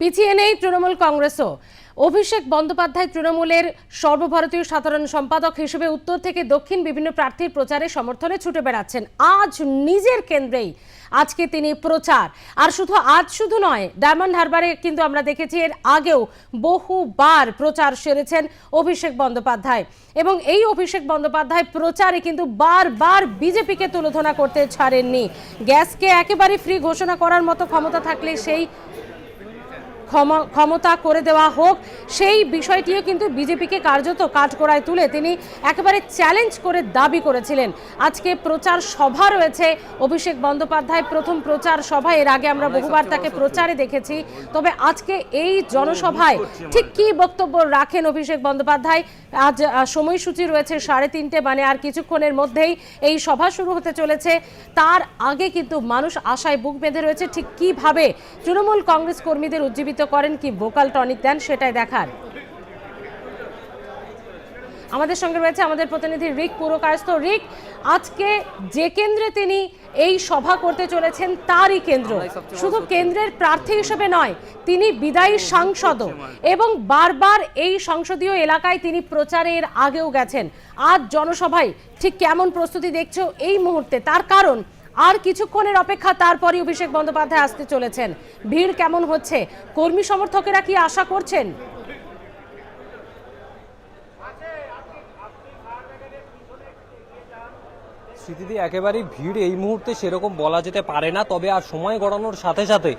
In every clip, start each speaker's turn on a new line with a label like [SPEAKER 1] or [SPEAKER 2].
[SPEAKER 1] পিছিয়ে নেই তৃণমূল কংগ্রেসও। অভিষেক বন্দ্যোপাধ্যায় তৃণমূলের সর্বভারতীয় সাধারণ সম্পাদক হিসেবে উত্তর থেকে দক্ষিণ বিভিন্ন প্রার্থীর প্রচারে সমর্থনে ছুটে বেড়াচ্ছেন। আজ নিজের কেন্দ্রেই আজকে তিনি প্রচার। আর শুধু আজ শুধু নয়, ডায়মন্ড হারবারে কিন্তু আমরা দেখেছি এর আগেও বহুবার প্রচার সেরেছেন অভিষেক বন্দ্যোপাধ্যায়। এবং এই অভিষেক বন্দ্যোপাধ্যায় প্রচারে কিন্তু বারবার বিজেপিকে তুলোধনা করতে ছাড়েননি। গ্যাসকে একেবারে ফ্রি ঘোষণা করার মতো ক্ষমতা থাকলে সেই ক্ষমতা করে দেওয়া হোক সেই বিষয়টিও কিন্তু বিজেপিকে কার্যত কাঠগড়ায় তুলে তিনি একেবারে চ্যালেঞ্জ করে দাবি করেছিলেন। আজকে প্রচার সভা রয়েছে অভিষেক বন্দ্যোপাধ্যায় প্রথম প্রচার সভা এর আগে আমরা বহুবার তাকে প্রচারে দেখেছি। তবে আজকে এই জনসভায় ঠিক কি বক্তব্য রাখেন অভিষেক বন্দ্যোপাধ্যায়? আজ সময়সূচি রয়েছে সাড়ে তিনটে মানে আর কিছুক্ষণের মধ্যেই এই সভা শুরু হতে চলেছে। তার আগে কিন্তু মানুষ আশায় বুক বেঁধে রয়েছে ঠিক কীভাবে তৃণমূল কংগ্রেস কর্মীদের উজ্জীবিত করেন কি ভোকাল টনিক দেন সেটাই দেখার। আমাদের সঙ্গে রয়েছে আমাদের প্রতিনিধি রিক পুরকায়স্থ। রিক আজকে যে কেন্দ্রে তিনি এই সভা করতে চলেছেন তারই কেন্দ্র। শুধু কেন্দ্রের প্রার্থী হিসেবে নয় তিনি বিদায়ী সাংসদও এবং বারবার এই সংসদীয় এলাকায় তিনি প্রচারের আগেও গেছেন। আজ জনসভায় ঠিক কেমন প্রস্তুতি দেখছ এই মুহূর্তে? তার কারণ আর কিছুক্ষণের অপেক্ষা তারপরই অভিষেক বন্দ্যোপাধ্যায় আসতে চলেছেন। ভিড় কেমন হচ্ছে? কর্মী সমর্থকেরা কি আশা করছেন?
[SPEAKER 2] স্মৃতিদি একেবারেই ভিড়, এই মুহূর্তে সেরকম বলা যেতে পারে না। তবে আর সময় গড়ানোর সাথে সাথে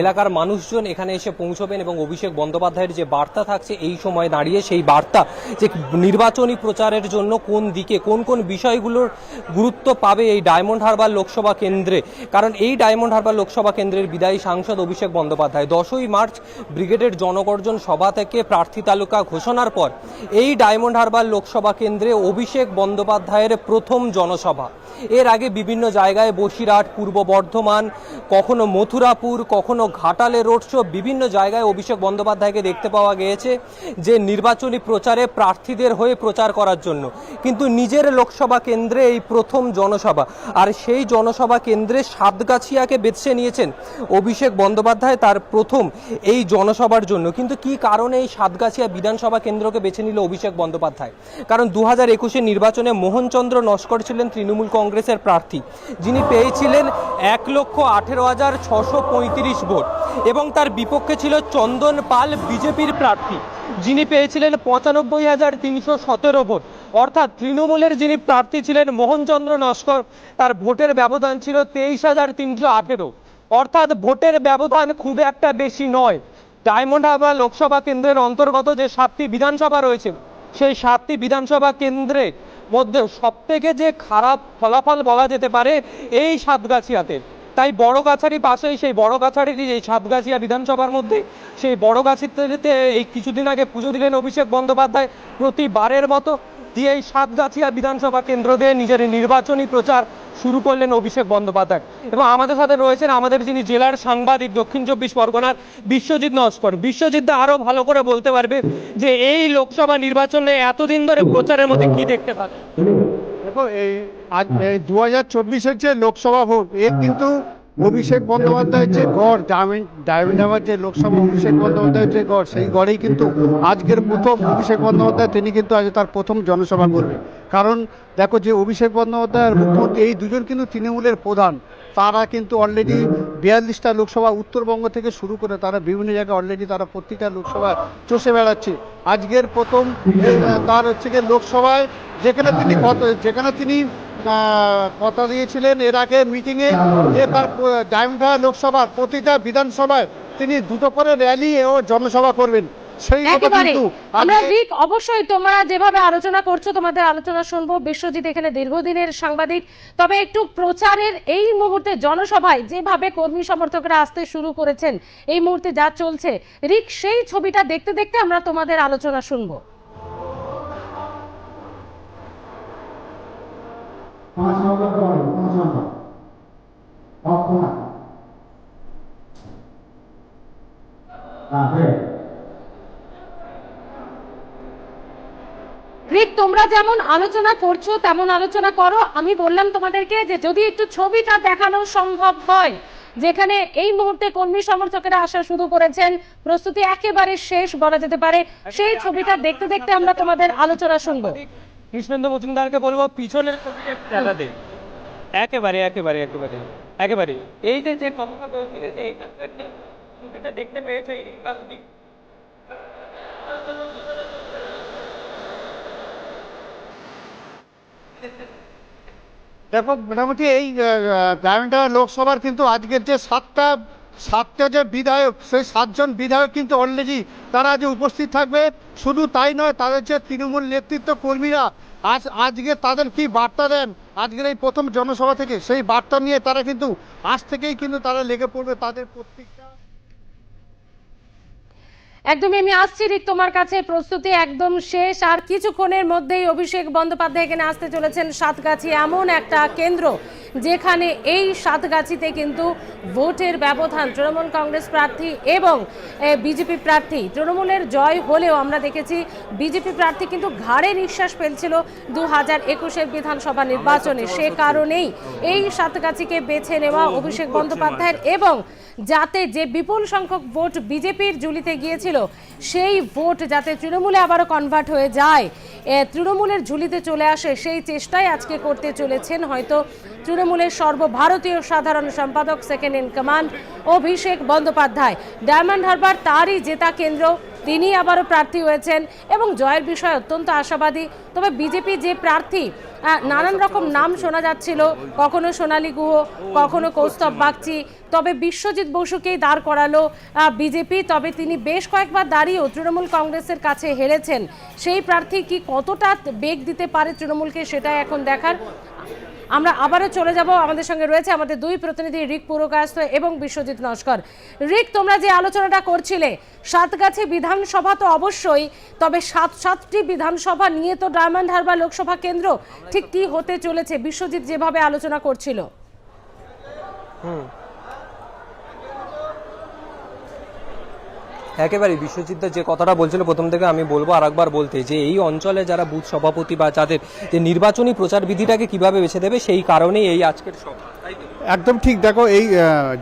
[SPEAKER 2] এলাকার মানুষজন এখানে এসে পৌঁছবেন এবং অভিষেক বন্দ্যোপাধ্যায়ের যে বার্তা থাকছে, এই সময় দাঁড়িয়ে সেই বার্তা যে নির্বাচনী প্রচারের জন্য কোন দিকে, কোন কোন বিষয়গুলোর গুরুত্ব পাবে এই ডায়মন্ড হারবার লোকসভা কেন্দ্রে। কারণ এই ডায়মন্ড হারবার লোকসভা কেন্দ্রের বিদায়ী সাংসদ অভিষেক বন্দ্যোপাধ্যায়, দশই মার্চ ব্রিগেডের জনগর্জন সভা থেকে প্রার্থী তালুকা ঘোষণার পর এই ডায়মন্ড হারবার লোকসভা কেন্দ্রে অভিষেক বন্দ্যোপাধ্যায়ের প্রথম জনসভা। এর আগে বিভিন্ন জায়গায় বসিরহাট, পূর্ব বর্ধমান, কখনো মথুরাপুর, কখনো ঘাটালে রোড শো, বিভিন্ন জায়গায় অভিষেক বন্দ্যোপাধ্যায়কে দেখতে পাওয়া গিয়েছে যে নির্বাচনী প্রচারে প্রার্থীদের হয়ে প্রচার করার জন্য। কিন্তু নিজের লোকসভা কেন্দ্রে এই প্রথম জনসভা। আর সেই জনসভা কেন্দ্রে সাতগাছিয়াকে বেছে নিয়েছেন অভিষেক বন্দ্যোপাধ্যায় তার প্রথম এই জনসভার জন্য। কিন্তু কি কারণে এই সাতগাছিয়া বিধানসভা কেন্দ্রকে বেছে নিল অভিষেক বন্দ্যোপাধ্যায়? কারণ দু হাজার একুশে নির্বাচনে মোহনচন্দ্র নস্কর ছিলেন তৃণমূল কংগ্রেসের প্রার্থী। যিনি পেয়েছিলেন এক লক্ষ আঠেরো হাজার ছশো পঁয়ত্রিশ ভোট এবং তার বিপক্ষে ছিল চন্দন পাল, বিজেপির প্রার্থী। যিনি পেয়েছিলেন পঁচানব্বই হাজার তিনশো সতেরো ভোট। অর্থাৎ তৃণমূলের যিনি প্রার্থী ছিলেন মোহনচন্দ্র নস্কর, তার ভোটের ব্যবধান ছিল তেইশ হাজার তিনশো আঠেরো। অর্থাৎ ভোটের ব্যবধান খুব একটা বেশি নয়। ডায়মন্ড হারবার লোকসভা কেন্দ্রের অন্তর্গত যে সাতটি বিধানসভা রয়েছে, সেই সাতটি বিধানসভা কেন্দ্রে মধ্যে সব থেকে যে খারাপ ফলাফল বলা যেতে পারে এই সাতগাছিয়াতে। তাই বড় গাছারি পাশেই সেই বড় গাছারি এই সাতগাছিয়া বিধানসভার মধ্যে, সেই বড় গাছিতে এই কিছুদিন আগে পুজো দিলেন অভিষেক বন্দ্যোপাধ্যায় প্রতিবারের মতো। দিয়ে এই সাতগাছিয়া বিধানসভা কেন্দ্র দিয়ে নিজের নির্বাচনী প্রচার শুরু করলেন অভিষেক বন্দ্যোপাধ্যায়। এবং আমাদের সাথে রয়েছেন আমাদের যিনি জেলার সাংবাদিক দক্ষিণ চব্বিশ পরগনার বিশ্বজিৎ নস্কর। বিশ্বজিৎ দা আরও ভালো করে বলতে পারবে যে এই লোকসভা নির্বাচনে এতদিন ধরে প্রচারের মধ্যে কি দেখতে পাবে?
[SPEAKER 3] দেখো এই আজ দু হাজার চব্বিশের যে লোকসভা ভোট, এর কিন্তু অভিষেক বন্দ্যোপাধ্যায়ের যে গড় ডায়মন্ড ডায়মন্ড হারবার যে লোকসভা অভিষেক বন্দ্যোপাধ্যায়ের যে গড় সেই গড়েই কিন্তু আজকের প্রথম অভিষেক বন্দ্যোপাধ্যায়, তিনি কিন্তু আজ তার প্রথম জনসভা করবে। কারণ দেখো যে অভিষেক বন্দ্যোপাধ্যায় আর মুখ্যমন্ত্রী, এই দুজন কিন্তু তৃণমূলের প্রধান। তারা কিন্তু অলরেডি বিয়াল্লিশটা লোকসভা উত্তরবঙ্গ থেকে শুরু করে তারা বিভিন্ন জায়গায় অলরেডি তারা প্রত্যেকটা লোকসভা চষে বেড়াচ্ছে। আজকের প্রথম তার হচ্ছে গিয়ে লোকসভায় যেখানে তিনি যেখানে তিনি কথা দিয়েছিলেন। এর আগে মিটিংয়ে যে তার লোকসভার প্রতিটা বিধানসভায় তিনি দুটো করে র্যালি ও জনসভা করবেন। সেই কথা কিন্তু
[SPEAKER 1] আমরা রিক অবশ্যই তোমরা যেভাবে আলোচনা করছ তোমাদের আলোচনা শুনব। বিশ্বজিৎ এখানে দীর্ঘদিনের সাংবাদিক। তবে একটু প্রচারের এই মুহূর্তে জনসভায় যেভাবে কর্মী সমর্থকরা আসতে শুরু করেছেন এই মুহূর্তে যা চলছে রিক সেই ছবিটা দেখতে দেখতে আমরা তোমাদের আলোচনা শুনব।
[SPEAKER 4] পাঁচ
[SPEAKER 1] তোমরা যেমন আলোচনা করছ, তেমন আলোচনা করো। আমি বললাম তোমাদেরকে যে যদি একটু ছবিটা দেখানো সম্ভব হয়, যেখানে এই মুহূর্তে কর্মী সমর্থকেরা আসা শুরু করেছেন, প্রস্তুতি একেবারে শেষ বলা যেতে পারে। সেই ছবিটা দেখতে দেখতে আমরা তোমাদের আলোচনা শুনব।
[SPEAKER 2] কৃষ্ণেন্দ্র মজুমদারকে বলব দেখাতে একেবারে একেবারে একেবারে একেবারে। এই যে দেখতে পেয়েছ
[SPEAKER 3] দেখো, মোটামুটি এই ডায়মন্ডা লোকসভার কিন্তু আজকের যে সাতটা সাতটা যে বিধায়ক, সেই সাতজন বিধায়ক কিন্তু অলরেডি তারা যে উপস্থিত থাকবে, শুধু তাই নয়, তাদের যে তৃণমূল নেতৃত্ব কর্মীরা, আজ, আজকে তাদের কি বার্তা দেন? আজকের এই প্রথম জনসভা থেকে সেই বার্তা নিয়ে তারা কিন্তু আজ থেকেই কিন্তু তারা লেগে পড়বে তাদের প্রত্যেকটা।
[SPEAKER 1] একদমই, আমি আসছি রিক তোমার কাছে, প্রস্তুতি একদম শেষ। আর কিছুক্ষণের মধ্যেই অভিষেক বন্দ্যোপাধ্যায় এখানে আসতে চলেছেন সাতগাছি, এমন একটা কেন্দ্র। যেখানে এই সাতগাছিতে কিন্তু ভোটের ব্যবধান তৃণমূল কংগ্রেস প্রার্থী এবং বিজেপি প্রার্থী তৃণমূলের জয় হলেও আমরা দেখেছি বিজেপি প্রার্থী কিন্তু ঘাড়ে নিঃশ্বাস ফেলছিল দু হাজার একুশের বিধানসভা নির্বাচনে। সে কারণেই এই সাতগাছিকে বেছে নেওয়া অভিষেক বন্দ্যোপাধ্যায়ের এবং যাতে যে বিপুল সংখ্যক ভোট বিজেপির ঝুলিতে গিয়েছিল সেই ভোট যাতে তৃণমূলে আবারও কনভার্ট হয়ে যায় তৃণমূলের ঝুলিতে চলে আসে সেই চেষ্টাই আজকে করতে চলেছেন হয়তো তৃণমূলের সর্বভারতীয় সাধারণ সম্পাদক second in command Abhishek Bandyopadhyay. Diamond Harbour তারই জেতা কেন্দ্র, তিনি আবারও প্রার্থী হয়েছেন এবং জয়ের বিষয়ে অত্যন্ত আশাবাদী। তবে বিজেপি যে প্রার্থী নানান রকম নাম শোনা যাচ্ছিল, কখনো সোনালী গুহ, কখনো কৌস্তব বাগচি, তবে বিশ্বজিৎ বসুকেই দাঁড় করালো বিজেপি। তবে তিনি বেশ কয়েকবার দাঁড়িয়েও তৃণমূল কংগ্রেসের কাছে হেরেছেন। সেই প্রার্থী কি কতটা বেগ দিতে পারে তৃণমূলকে, সেটাই এখন দেখার। আমরা আবারও চলে যাব। আমাদের সঙ্গে রয়েছে আমাদের দুই প্রতিনিধি, রিক পুরকায়স্ত এবং বিশ্বজিৎ নস্কর। রিক, তোমরা যে আলোচনাটা করছিলে, সাতগাছি বিধানসভা তো অবশ্যই, তবে সাত সাতটি বিধানসভা নিয়ে তো ডায়মন্ড হারবার লোকসভা কেন্দ্র ঠিক কি হতে চলেছে? বিশ্বজিৎ যেভাবে আলোচনা করছিল।
[SPEAKER 2] একেবারে বিশ্বজিৎ যে কথাটা বলছিল, প্রথম থেকে আমি বলব আর একবার বলতে, যে এই অঞ্চলে যারা বুথ সভাপতি বা যাদের যে নির্বাচনী প্রচার বিধিটাকে কীভাবে বেছে দেবে, সেই কারণেই এই আজকের সভা
[SPEAKER 3] একদম ঠিক। দেখো, এই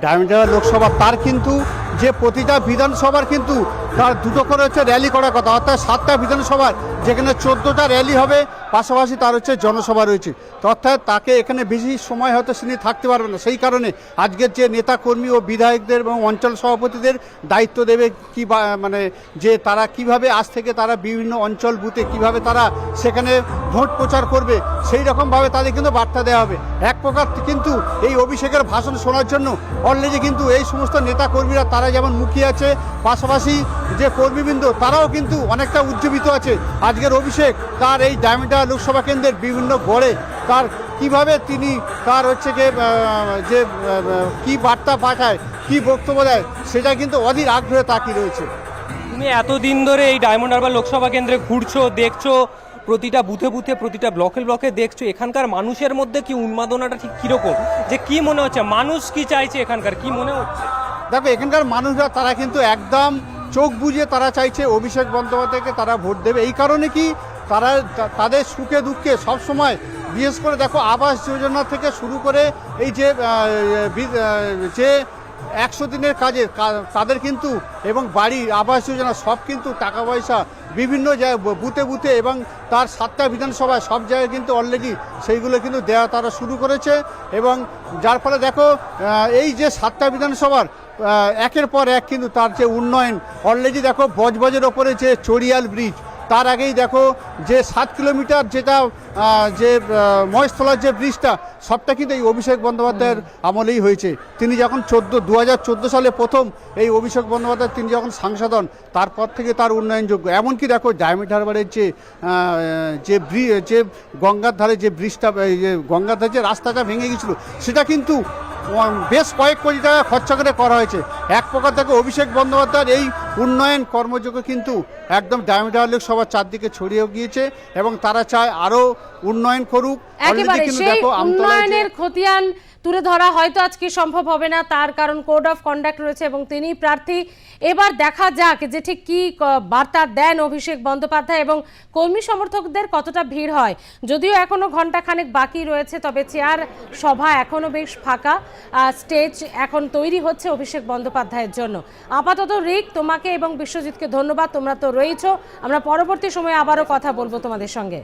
[SPEAKER 3] ডায়মন্ডা লোকসভা তার কিন্তু যে প্রতিটা বিধানসভার কিন্তু তার দুটো করে হচ্ছে র্যালি করার কথা। অর্থাৎ সাতটা বিধানসভার, যেখানে চোদ্দোটা র্যালি হবে, পাশাপাশি তার হচ্ছে জনসভা রয়েছে। অর্থাৎ তাকে এখানে বেশি সময় হয়তো তিনি থাকতে পারবে না। সেই কারণে আজকের যে নেতা কর্মী ও বিধায়কদের এবং অঞ্চল সভাপতিদের দায়িত্ব দেবে কি মানে যে তারা কীভাবে আজ থেকে তারা বিভিন্ন অঞ্চল বুথে কীভাবে তারা সেখানে ভোট প্রচার করবে, সেই রকমভাবে তাদের কিন্তু বার্তা দেওয়া হবে। এক প্রকার কিন্তু এই অভিষেকের ভাষণ শোনার জন্য অলরেডি কিন্তু এই সমস্ত নেতা কর্মীরা তারা যেমন মুখিয়ে আছে, পাশাপাশি যে কর্মীবৃন্দ, তারাও কিন্তু অনেকটা উজ্জীবিত আছে। আজকের অভিষেক, তার এই ডায়মন্ডা লোকসভা কেন্দ্রের বিভিন্ন গড়ে, তার কীভাবে তিনি, তার হচ্ছে গিয়ে যে কি বার্তা পাঠায়, কি বক্তব্য দেয়, সেটা কিন্তু অধীর আগ্রহে তাকিয়ে রয়েছে।
[SPEAKER 2] তুমি এতদিন ধরে এই ডায়মন্ড হারবার লোকসভা কেন্দ্রে ঘুরছো, দেখছ, প্রতিটা বুথে বুথে, প্রতিটা ব্লকে ব্লকে দেখছ, এখানকার মানুষের মধ্যে কি উন্মাদনাটা ঠিক কীরকম? যে কি মনে হচ্ছে? মানুষ কি চাইছে এখানকার? কি মনে হচ্ছে?
[SPEAKER 3] দেখো, এখানকার মানুষরা, তারা কিন্তু একদম চোখ বুঝে তারা চাইছে অভিষেক বন্দ্যোপাধ্যায়কে তারা ভোট দেবে। এই কারণে কি তারা তাদের সুখে দুঃখে সবসময়, বিশেষ করে দেখো, আবাস যোজনা থেকে শুরু করে এই যে যে একশো দিনের কাজে তাদের কিন্তু, এবং বাড়ি, আবাস যোজনা সব কিন্তু টাকা পয়সা বিভিন্ন বুথে বুথে এবং তার সাতটা বিধানসভায় সব জায়গায় কিন্তু অলরেডি সেইগুলো কিন্তু দেওয়া তারা শুরু করেছে। এবং যার ফলে দেখো এই যে সাতটা বিধানসভার একের পর এক কিন্তু তার যে উন্নয়ন। অলরেডি দেখো, বজবজের ওপরে যে চড়িয়াল ব্রিজ তার আগেই দেখো যে সাত কিলোমিটার যেটা যে মহেশতলার যে ব্রিজটা সবটা কিন্তু এই অভিষেক বন্দ্যোপাধ্যায়ের আমলেই হয়েছে। তিনি যখন চোদ্দ দু হাজার সালে প্রথম এই অভিষেক বন্দ্যোপাধ্যায় তিনি যখন সাংসদ হন তারপর থেকে তার উন্নয়নযোগ্য। এমনকি দেখো ডায়মন্ড হারবারের যে যে ব্রি যে গঙ্গার ধারে যে ব্রিজটা এই যে গঙ্গার ধারে যে রাস্তাটা ভেঙে গেছিল সেটা কিন্তু বেশ কয়েক কোটি টাকা খরচা করে করা হয়েছে। এক প্রকার থেকে অভিষেক বন্দ্যোপাধ্যায়ের এই উন্নয়ন কর্মযোগ্য কিন্তু একদম ডায়মন্ড হারবার সবার চারদিকে ছড়িয়ে গিয়েছে এবং তারা চায় আরও উন্নয়ন করুক।
[SPEAKER 1] একেবারে সেই উন্নয়নের খতিয়ান তুলে ধরা হয়তো আজকে সম্ভব হবে না তার কারণ কোড অফ কন্ডাক্ট রয়েছে এবং তিনি প্রার্থী। এবার দেখা যাক যে ঠিক কি বার্তা দেন অভিষেক বন্দ্যোপাধ্যায় এবং কর্মী সমর্থকদের কতটা ভিড় হয়। যদিও এখনও ঘণ্টা খানেক বাকি রয়েছে তবে চেয়ার সভা এখনও বেশ ফাঁকা স্টেজ এখন তৈরি হচ্ছে অভিষেক বন্দ্যোপাধ্যায়ের জন্য। আপাতত রিক তোমাকে এবং বিশ্বজিৎকে ধন্যবাদ তোমরা তো রয়েছো। আমরা পরবর্তী সময়ে আবারও কথা বলব তোমাদের সঙ্গে।